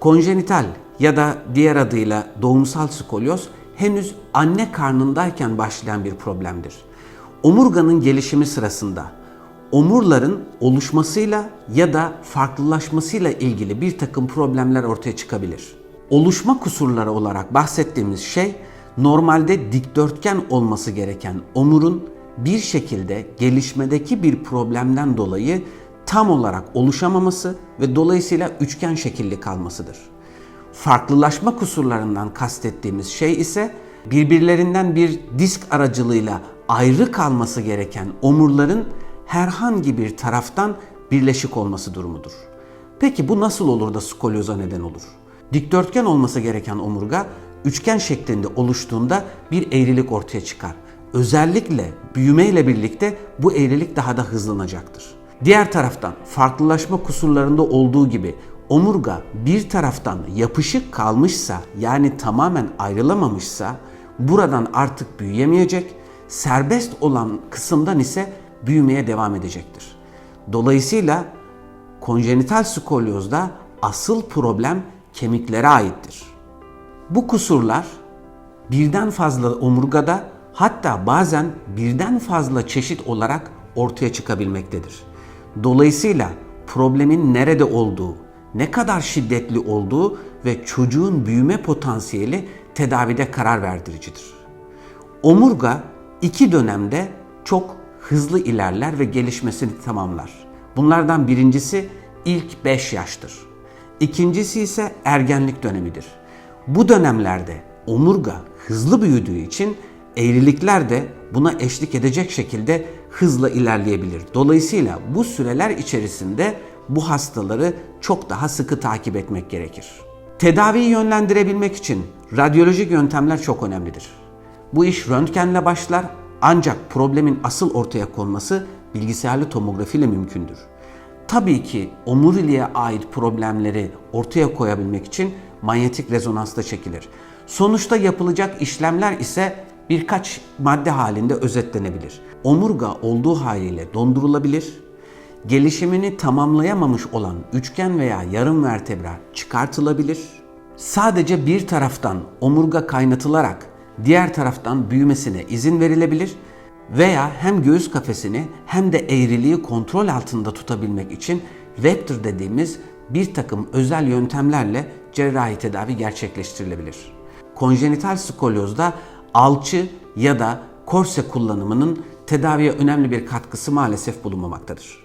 Konjenital ya da diğer adıyla doğumsal skolyoz henüz anne karnındayken başlayan bir problemdir. Omurganın gelişimi sırasında omurların oluşmasıyla ya da farklılaşmasıyla ilgili bir takım problemler ortaya çıkabilir. Oluşma kusurları olarak bahsettiğimiz şey normalde dikdörtgen olması gereken omurun bir şekilde gelişmedeki bir problemden dolayı tam olarak oluşamaması ve dolayısıyla üçgen şekilli kalmasıdır. Farklılaşma kusurlarından kastettiğimiz şey ise birbirlerinden bir disk aracılığıyla ayrı kalması gereken omurların herhangi bir taraftan birleşik olması durumudur. Peki bu nasıl olur da skolyoza neden olur? Dikdörtgen olması gereken omurga üçgen şeklinde oluştuğunda bir eğrilik ortaya çıkar. Özellikle büyümeyle birlikte bu eğrilik daha da hızlanacaktır. Diğer taraftan farklılaşma kusurlarında olduğu gibi omurga bir taraftan yapışık kalmışsa yani tamamen ayrılamamışsa buradan artık büyüyemeyecek, serbest olan kısımdan ise büyümeye devam edecektir. Dolayısıyla konjenital skolyozda asıl problem kemiklere aittir. Bu kusurlar birden fazla omurgada hatta bazen birden fazla çeşit olarak ortaya çıkabilmektedir. Dolayısıyla problemin nerede olduğu, ne kadar şiddetli olduğu ve çocuğun büyüme potansiyeli tedavide karar verdiricidir. Omurga iki dönemde çok hızlı ilerler ve gelişmesini tamamlar. Bunlardan birincisi ilk 5 yaştır. İkincisi ise ergenlik dönemidir. Bu dönemlerde omurga hızlı büyüdüğü için eğrilikler de buna eşlik edecek şekilde hızla ilerleyebilir. Dolayısıyla bu süreler içerisinde bu hastaları çok daha sıkı takip etmek gerekir. Tedaviyi yönlendirebilmek için radyolojik yöntemler çok önemlidir. Bu iş röntgenle başlar ancak problemin asıl ortaya konması bilgisayarlı tomografi ile mümkündür. Tabii ki omuriliğe ait problemleri ortaya koyabilmek için manyetik rezonansta çekilir. Sonuçta yapılacak işlemler ise birkaç madde halinde özetlenebilir. Omurga olduğu haliyle dondurulabilir, gelişimini tamamlayamamış olan üçgen veya yarım vertebra çıkartılabilir. Sadece bir taraftan omurga kaynatılarak diğer taraftan büyümesine izin verilebilir veya hem göğüs kafesini hem de eğriliği kontrol altında tutabilmek için Vector dediğimiz bir takım özel yöntemlerle cerrahi tedavi gerçekleştirilebilir. Konjenital skolyozda alçı ya da korse kullanımının tedaviye önemli bir katkısı maalesef bulunmamaktadır.